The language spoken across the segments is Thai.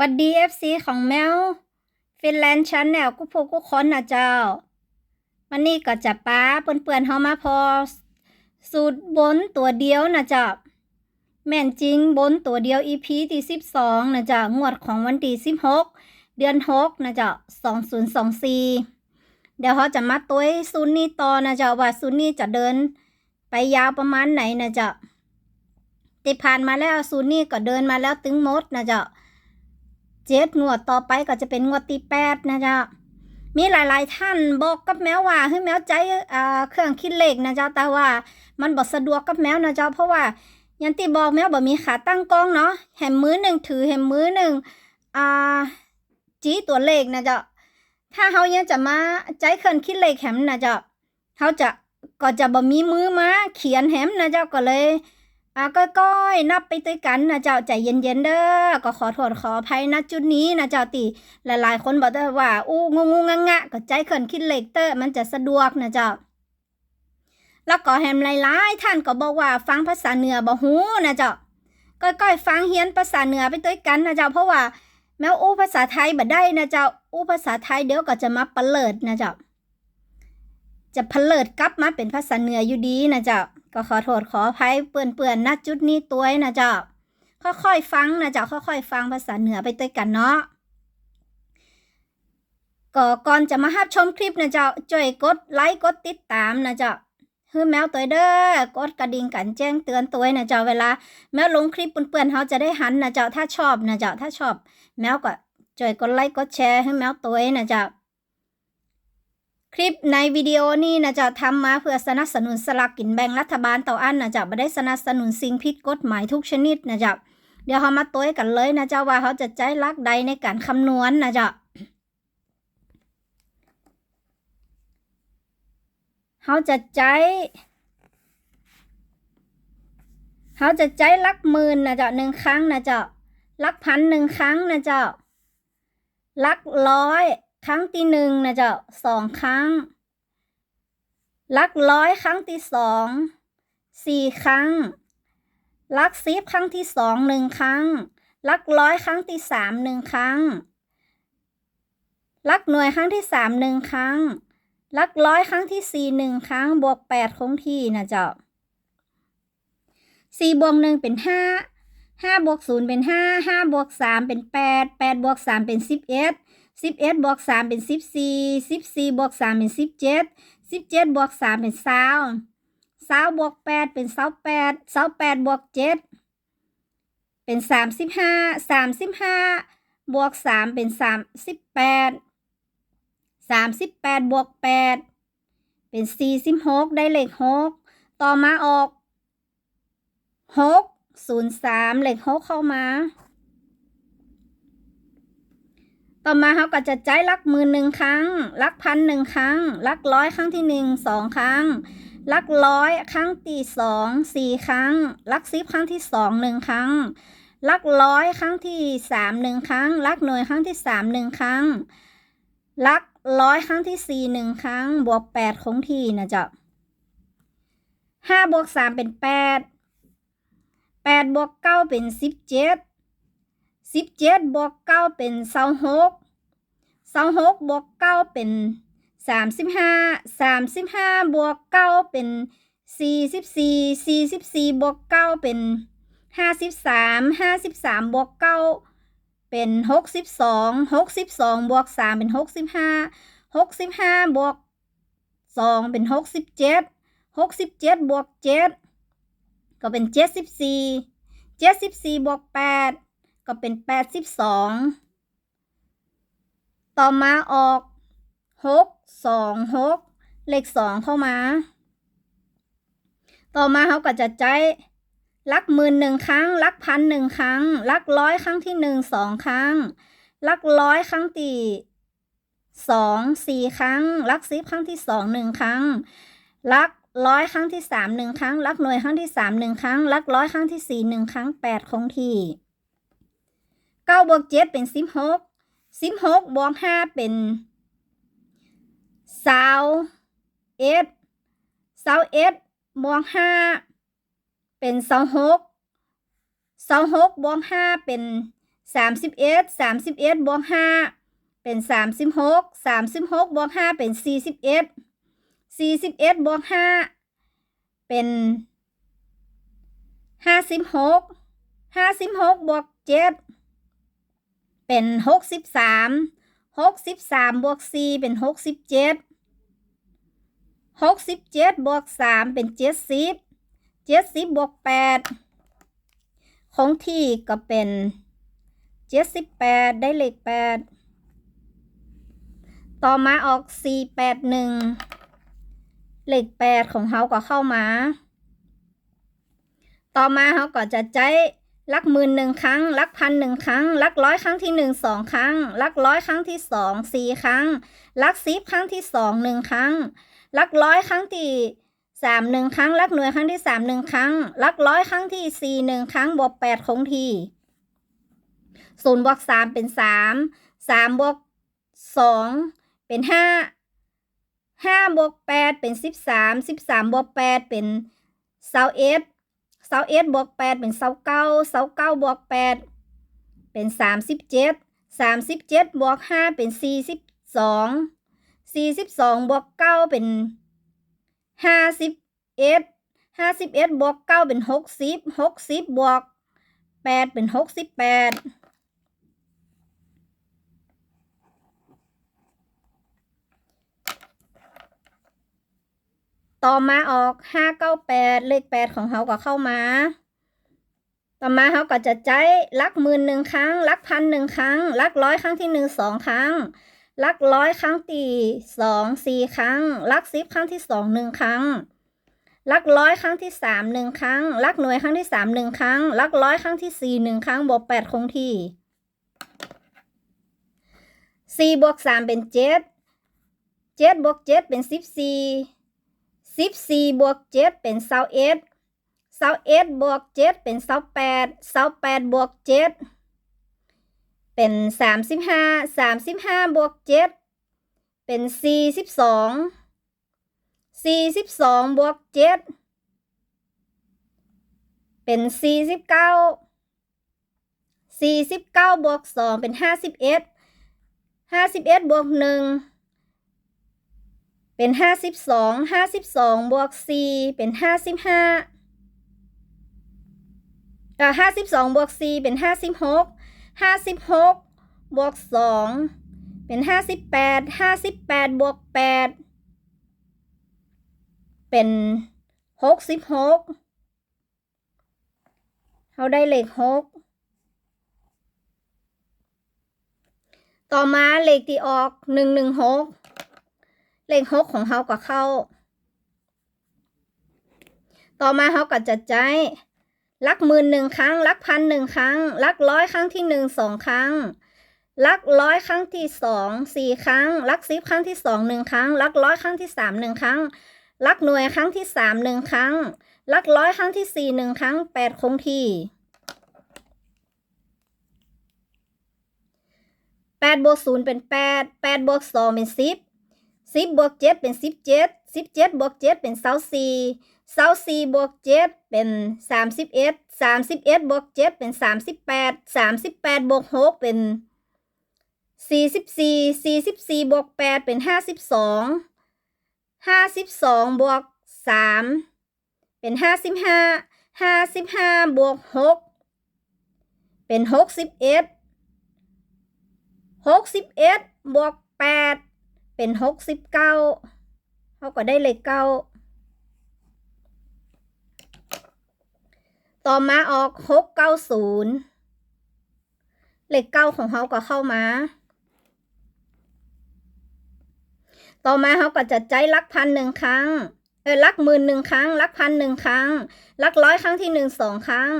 วัดดีเอฟซีของแมวฟินแลนด์ชั้นแนลกุพูกุค้นนะเจ้าวันนี้ก็จะป้าเปื่อนๆเฮามาพอ สูตรบนตัวเดียวนะเจ้าแม่นจริงบนตัวเดียว EP ที่12นะเจ้างวดของวันที่16เดือน6นะเจ้า2024เดี๋ยวเขาจะมาตัวซูนนี้ต่อนะเจ้าว่าซูนนี้จะเดิน ไปยาวประมาณไหนนะเจ้าติผ่านมาแล้วซูนนี้ก็เดินมาแล้วตึงมดนะเจ้า เจ็ดงวดต่อไปก็จะเป็นงวดที่แปดนะจ๊ะมีหลาย ๆ ท่านบอกกับแมวว่าให้แมวใจเครื่องคิดเลขนะจ๊ะแต่ว่ามันบ่สะดวกกับแมวนะจ๊ะเพราะว่ายันที่บอกแมวบ่มีขาตั้งกล้องเนาะแหมมือหนึ่งถือแหมมือหนึ่งอ่าจี้ตัวเลขนะจ๊ะถ้าเฮายังจะมาใจเครื่องคิดเลขแหมนะจ๊ะเฮาจะก็จะบ่มีมือมาเขียนแหมนะจ๊ะก็เลย อ่าก้อยๆ นับไปด้วยกันนะเจ้าใจเย็นๆเด้อก็ขอโทษขออภัยนะจุดนี้นะเจ้าตีหลายๆคนบอกได้ว่าอู้งงงงะก็ใจเขินคิดเลขเตอร์มันจะสะดวกนะเจ้าแล้วก็แฮมหลายๆท่านก็บอกว่าฟังภาษาเหนือบ่ฮู้นะเจ้าก้อยๆฟังเฮียนภาษาเหนือไปด้วยกันนะเจ้าเพราะว่าแม้อู้ภาษาไทยบ่ได้นะเจ้าอู้ภาษาไทยเดี๋ยวก็จะมาเปลิดนะเจ้าจะเพลิดกลับมาเป็นภาษาเหนืออยู่ดีนะเจ้า ก็ขอโทษขออภัยเปื่อนเปื่อนๆนะจุดนี้ตัวนะเจ้าค่อยๆฟังนะเจ้าค่อยๆฟังภาษาเหนือไปด้วยกันเนาะก็ก่อนจะมารับชมคลิปนะเจ้าช่วยกดไลค์กดติดตามนะเจ้าคือแมวตัวเด้อกดกระดิ่งกันแจ้งเตือนตัวนะเจ้าเวลา แมวลงคลิปเปื่อนๆเขาจะได้หันนะเจ้าถ้าชอบนะเจ้าถ้าชอบ แมวก็ช่วยกดไลค์กดแชร์ให้แมวตัวนะเจ้า คลิปในวิดีโอนี้นะจะทำมาเพื่อสนับสนุนสลากกินแบ่งรัฐบาลต่ออันนะจะไม่ได้สนับสนุนสิ่งผิดกฎหมายทุกชนิดนะจ๊ะเดี๋ยวเขามาตัวกันเลยนะจ๊ะว่าเขาจะใจลักใดในการคำนวณนะจ๊ะเขาจะใจเขาจะใจลักหมื่นนะจ๊ะหนึ่งครั้งนะจ๊ะลักพันหนึ่งครั้งนะจ๊ะลักร้อย ครั้งที่หนึ่งนะเจ้าสองครั้ง ลักร้อยครั้งที่สองสี่ครั้ง ลักสิบครั้งที่สองหนึ่งครั้ง ลักร้อยครั้งที่สามหนึ่งครั้ง ลักหน่วยครั้งที่สามหนึ่งครั้ง ลักร้อยครั้งที่สี่หนึ่งครั้ง บวกแปดคงที่นะเจ้าสี่บวกหนึ่งเป็นห้าห้าบวกศูนย์เป็นห้าห้าบวกสามเป็นแปดแปดบวกสามเป็นสิบเอ็ด สิบเอ็ดบวกสามเป็นสิบสี่สิบสี่บวกสามเป็นสิบเจ็ดสิบเจ็ดบวกสามเป็นสาวสาวบวกแปดเป็นสาวแปดสาวแปดบวกเจ็ดเป็นสามสิบห้าสามสิบห้าบวกสามเป็นสามสิบแปดสามสิบแปดบวกแปดเป็นสี่สิบหกได้เลขหกต่อมาออกหกศูนย์สามเลขหกเข้ามา ต่อมาเขาก็จะใจลักหมื่นหนึ่งครั้ง ลักพันหนึ่งครั้ง ลักร้อยครั้งที่หนึ่งสองครั้ง ลักร้อยครั้งที่สองสี่ครั้ง ลักสิบครั้งที่สองหนึ่งครั้ง ลักร้อยครั้งที่สามหนึ่งครั้ง ลักหน่วยครั้งที่สามหนึ่งครั้ง ลักร้อยครั้งที่สี่หนึ่งครั้ง บวกแปดคงที่นะจ๊ะห้าบวกสามเป็นแปดแปดบวกเก้าเป็นสิบเจ็ด สิบเจ็ดบวกเก้าเป็นเศร้าหกเศร้าหกบวกเก้าเป็นสามสิบห้าสามสิบห้าบวกเก้าเป็นสี่สิบสี่สี่สิบสี่บวกเก้าเป็นห้าสิบสามห้าสิบสามบวกเก้าเป็นหกสิบสองหกสิบสองบวกสามเป็นหกสิบห้าหกสิบห้าบวกสองเป็นหกสิบเจ็ดหกสิบเจ็ดบวกเจ็ดก็เป็นเจ็ดสิบสี่เจ็ดสิบสี่บวกแปด ก็เป็นแปดสิบสองต่อมาออกหกสองหกเลขสองเข้ามา ต่อมาเขาก็จะใจลักหมื่นหนึ่งครั้ง ลักพันหนึ่งครั้ง ลักร้อยครั้งที่หนึ่งสองครั้ง ลักร้อยครั้งที่สองสี่ครั้ง ลักสิบครั้งที่สองหนึ่งครั้ง ลักร้อยครั้งที่สามหนึ่งครั้ง ลักหน่วยครั้งที่สามหนึ่งครั้ง ลักร้อยครั้งที่สี่หนึ่งครั้งแปดคงที่ เก้าบวกเจ็ดเป็นสิบหกสิบหกบวกห้าเป็นสาวเอ็ดสาวเอ็ดบวกห้าเป็นสาวหกสาวหกบวกห้าเป็นสามสิบเอ็ดสามสิบเอ็ดบวกห้าเป็นสามสิบหกสามสิบหกบวกห้าเป็นสี่สิบเอ็ดสี่สิบเอ็ดบวกห้าเป็นห้าสิบหกห้าสิบหกบวกเจ็ด เป็นหกสิบสามหกสิบสามบวกสี่เป็นหกสิบเจ็ดหกสิบเจ็ดบวกสามเป็นเจ็ดสิบเจ็ดสิบบวกแปดคงที่ก็เป็นเจ็ดสิบแปดได้เลขแปดต่อมาออกสี่แปดหนึ่งเลขแปดของเขาก็เข้ามา ต่อมาเขาก็จะใช้ ลักหมื่นหนึ่งครั้ง ลักพันหนึ่งครั้ง ลักร้อยครั้งที่หนึ่งสองครั้ง ลักร้อยครั้งที่สองสี่ครั้ง ลักสิบครั้งที่สองหนึ่งครั้ง ลักร้อยครั้งที่สามหนึ่งครั้ง ลักหน่วยครั้งที่สามหนึ่งครั้ง ลักร้อยครั้งที่สี่หนึ่งครั้งบวกแปดคงที่ศูนย์บวกสามเป็นสามสามบวกสองเป็นห้าห้าบวกแปดเป็นสิบสามสิบสามบวกแปดเป็นเศร้าเอ็ด เศร้าเอ็ดบวกแปดเป็นเศร้าเก้าเศร้าเก้าบวกแปดเป็นสามสิบเจ็ดสามสิบเจ็ดบวกห้าเป็นสี่สิบสองสี่สิบสองบวกเก้าเป็นห้าสิบเอ็ดห้าสิบเอ็ดบวกเก้าเป็นหกสิบหกสิบบวกแปดเป็นหกสิบแปด ต่อมาออกห้าเก้าแปดเลขแปดของเขาก็เข้ามา ต่อมาเขาก็จะใช้ลักหมื่นหนึ่งครั้ง ลักพันหนึ่งครั้ง ลักร้อยครั้งที่หนึ่งสองครั้ง ลักร้อยครั้งที่สองสี่ครั้ง ลักสิบครั้งที่สองหนึ่งครั้ง ลักร้อยครั้งที่สามหนึ่งครั้ง ลักหน่วยครั้งที่สามหนึ่งครั้ง ลักร้อยครั้งที่สี่หนึ่งครั้งบวกแปดคงที่สี่บวกสามเป็นเจ็ดเจ็ดบวกเจ็ดเป็นสิบสี่ สิบสี่บวกเจ็ดเป็นเศร้าเอ็ดเศร้าเอ็ดบวกเจ็ดเป็นเศร้าแปดเศร้าแปดบวกเจ็ดเป็นสามสิบห้าสามสิบห้าบวกเจ็ดเป็นสี่สิบสองสี่สิบสองบวกเจ็ดเป็นสี่สิบเก้าสี่สิบเก้าบวกสองเป็นห้าสิบเอ็ดห้าสิบเอ็ดบวกหนึ่ง เป็นห้าสิบสองห้าสิบสองบวกสี่เป็นห้าสิบห้าอ่อห้าสิบสองบวกสี่เป็นห้าสิบหกห้าสิบหกบวกสองเป็นห้าสิบแปดห้าสิบแปดบวกแปดเป็นหกสิบหกเขาได้เลขหกต่อมาเลขที่ออกหนึ่งหนึ่งหก เลขหกของเขาก็เข้า ต่อมาเขาก็จะใจลักหมื่นหนึ่งครั้งลักพันหนึ่งครั้งลักร้อยครั้งที่หนึ่งสองครั้งลักร้อยครั้งที่สองสี่ครั้งลักสิบครั้งที่สองหนึ่งครั้งลักร้อยครั้งที่สามหนึ่งครั้งลักหน่วยครั้งที่สามหนึ่งครั้งลักร้อยครั้งที่สี่หนึ่งครั้งแปดคงที่แปดบวกศูนย์เป็นแปดแปดบวกสองเป็นสิบ สิบบวกเจ็ดเป็นสิบเจ็ดสิบเจ็ดบวกเจ็ดเป็นเศร้าสี่เศร้าสี่บวกเจ็ดเป็นสามสิบเอ็ดสามสิบเอ็ดบวกเจ็ดเป็นสามสิบแปดสามสิบแปดบวกหกเป็นสี่สิบสี่สี่สิบสี่บวกแปดเป็นห้าสิบสองห้าสิบสองบวกสามเป็นห้าสิบห้าห้าสิบห้าบวกหกเป็นหกสิบเอ็ดหกสิบเอ็ดบวกแปด เป็นหกสิบเก้าเขาก็ได้เลขเก้าต่อมาออกหกเก้าศูนย์เลขเก้าของเขาก็เข้ามา ต่อมาเขาก็จะใจลักพันหนึ่งครั้ง เออลักหมื่นหนึ่งครั้ง ลักพันหนึ่งครั้ง ลักร้อยครั้งที่หนึ่งสองครั้ง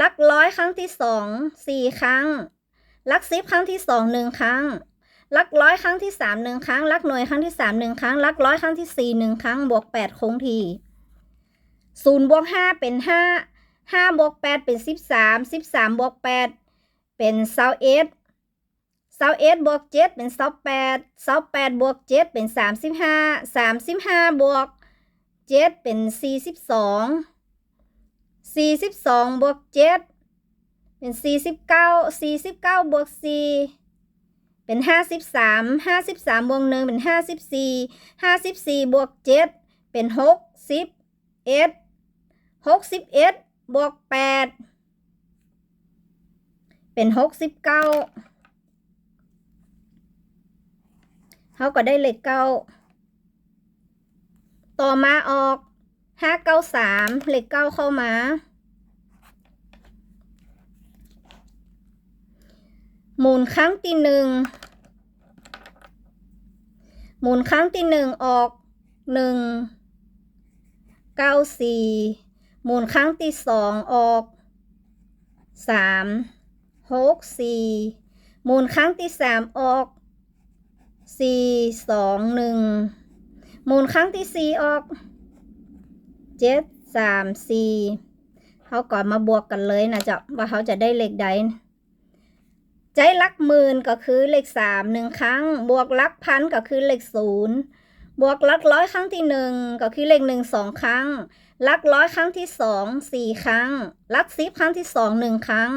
ลักร้อยครั้งที่สองสี่ครั้ง ลักสิบครั้งที่สองหนึ่งครั้ง ลักร้อยครั้งที่สามหนึ่งครั้งลักหน่วยครั้งที่สามหนึ่งครั้งลักร้อยครั้งที่สี่หนึ่งครั้งบวกแปดคงทีศูนย์บวกห้าเป็นห้าห้าบวกแปดเป็นสิบสามสิบสามบวกแปดเป็นเศร้าเอ็ดเศร้าเอ็ดบวกเจ็ดเป็นเศร้าแปดเศร้าแปดบวกเจ็ดเป็นสามสิบห้าสามสิบห้าบวกเจ็ดเป็นสี่สิบสองสี่สิบสองบวกเจ็ดเป็นสี่สิบเก้าสี่สิบเก้าบวกสี่ เป็นห้าสิบสามห้าสิบสามบวกหนึ่งเป็นห้าสิบสี่ห้าสิบสี่บวกเจ็ดเป็นหกสิบเอ็ดหกสิบเอ็ดบวกแปดเป็นหกสิบเก้าเขาก็ได้เลขเก้าต่อมาออกห้าเก้าสามเลขเก้าเข้ามา หมุนครั้งที่หนึ่งหมุนครั้งที่หนึ่งออกหนึ่งเก้าสี่หมุนครั้งที่สองออกสามหกสี่หมุนครั้งที่สามออกสี่สองหนึ่งหมุนครั้งที่สี่ออกเจ็ดสามสี่เขาก่อนมาบวกกันเลยนะจ๊ะว่าเขาจะได้เลขใด ใจลักหมื่นก็คือเลขสามหนึ่งครั้ง บวกลักพันก็คือเลขศูนย์บวกลักร้อยครั้งที่หนึ่งก็คือเลขหนึ่งสองครั้ง ลักร้อยครั้งที่สองสี่ครั้ง ลักสิบครั้งที่สองหนึ่งครั้ง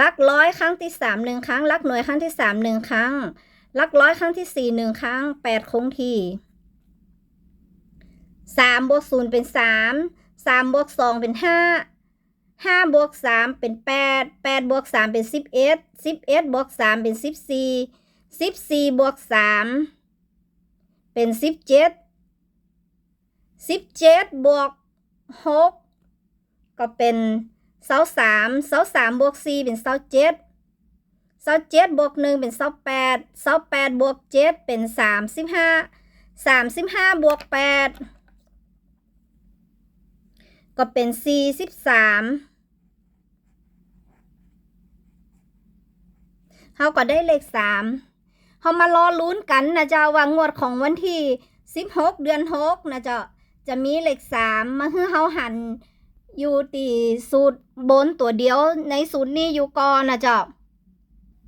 ลักร้อยครั้งที่สามหนึ่งครั้ง ลักหน่วยครั้งที่สามหนึ่งครั้ง ลักร้อยครั้งที่สี่หนึ่งครั้งแปดคงที่สามบวกศูนย์เป็นสามสามบวกสองเป็นห้า ห้าบวกสามเป็นแปดแปดบวกสามเป็นสิบเอ็ดสิบเอ็ดบวกสามเป็นสิบสี่สิบสี่บวกสามเป็นสิบเจ็ดสิบเจ็ดบวกหกก็เป็นเสาสามเสาสามบวกสี่เป็นเสาเจ็ดเสาเจ็ดบวกหนึ่งเป็นเสาแปดเสาแปดบวกเจ็ดเป็นสามสิบห้าสามสิบห้าบวกแปด ก็เป็นสี่สิบสามเขาก็ได้เลขสามเขามารอลุ้นกันนะจ๊ะว่างวดของวันที่สิบหกเดือนหกนะจ๊ะจะมีเลขสามมาให้เขาหันอยู่ตีสูตรบนตัวเดียวในสูตรนี้อยู่ก่อนนะจ๊ะ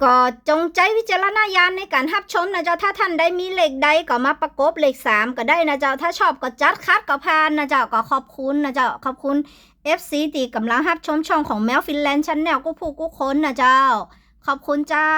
ก็จงใจวิจารณญาณในการรับชมนะเจ้าถ้าท่านได้มีเลขใดก็มาประกบเลขสามก็ได้นะเจ้าถ้าชอบก็จัดคัดก็พานนะเจ้าก็ขอบคุณนะเจ้าขอบคุณ FC ตีกำลังรับชมช่องของแมวฟินแลนด์ชั้นแนวกูผู้กูคนนะเจ้า ขอบคุณเจ้า